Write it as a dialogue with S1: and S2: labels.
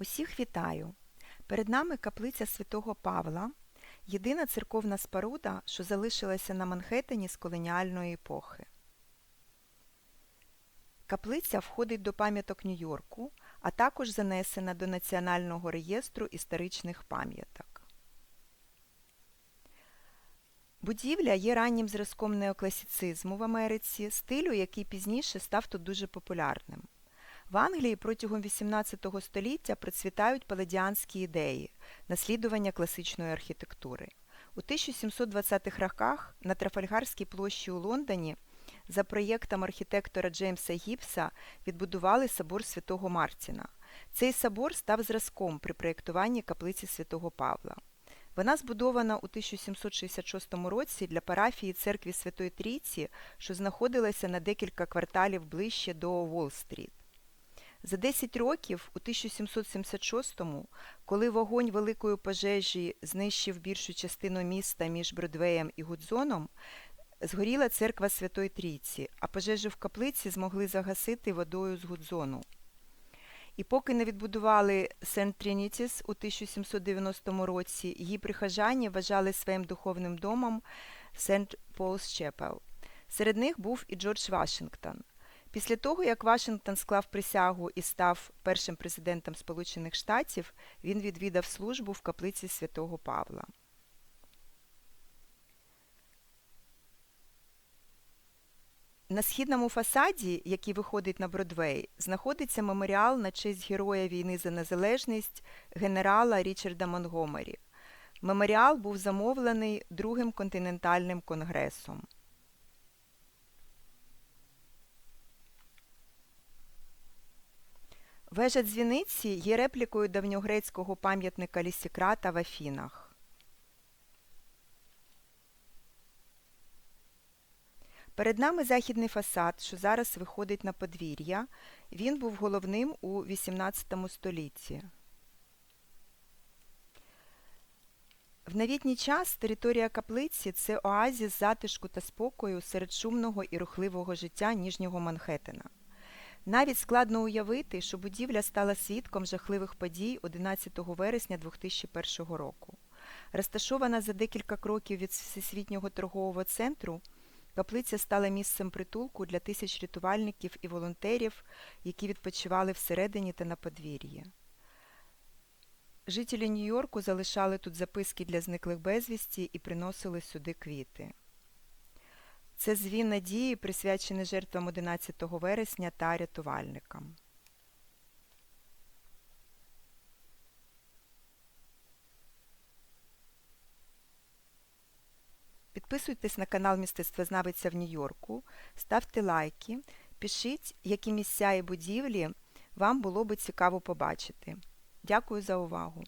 S1: Усіх вітаю! Перед нами каплиця святого Павла, єдина церковна споруда, що залишилася на Манхеттені з колоніальної епохи. Каплиця входить до пам'яток Нью-Йорку, а також занесена до Національного реєстру історичних пам'яток. Будівля є раннім зразком неокласицизму в Америці, стилю, який пізніше став тут дуже популярним. В Англії протягом XVIII століття процвітають паладіанські ідеї, наслідування класичної архітектури. У 1720-х роках на Трафальгарській площі у Лондоні за проєктом архітектора Джеймса Гіпса відбудували собор святого Мартіна. Цей собор став зразком при проєктуванні каплиці святого Павла. Вона збудована у 1766 році для парафії церкві Святої Трійці, що знаходилася на декілька кварталів ближче до Уолл-стріт. За 10 років, у 1776-му, коли вогонь великої пожежі знищив більшу частину міста між Бродвеєм і Гудзоном, згоріла церква Святої Трійці, а пожежу в каплиці змогли загасити водою з Гудзону. І поки не відбудували Сент Трінітіс у 1790 році, її прихожані вважали своїм духовним домом Сент Полс Чепел. Серед них був і Джордж Вашингтон. Після того, як Вашингтон склав присягу і став першим президентом Сполучених Штатів, він відвідав службу в каплиці святого Павла. На східному фасаді, який виходить на Бродвей, знаходиться меморіал на честь героя війни за незалежність генерала Річарда Монгомері. Меморіал був замовлений Другим континентальним конгресом. Вежа дзвіниці є реплікою давньогрецького пам'ятника Лісікрата в Афінах. Перед нами західний фасад, що зараз виходить на подвір'я. Він був головним у XVIII столітті. В новітній час територія каплиці це оазіс затишку та спокою серед шумного і рухливого життя Ніжнього Манхеттена. Навіть складно уявити, що будівля стала свідком жахливих подій 11 вересня 2001 року. Розташована за декілька кроків від Всесвітнього торгового центру, каплиця стала місцем притулку для тисяч рятувальників і волонтерів, які відпочивали всередині та на подвір'ї. Жителі Нью-Йорку залишали тут записки для зниклих безвісті і приносили сюди квіти. Це звін надії, присвячений жертвам 11 вересня та рятувальникам. Підписуйтесь на канал Містецтвознавиця в Нью-Йорку, ставте лайки, пишіть, які місця і будівлі вам було би цікаво побачити. Дякую за увагу!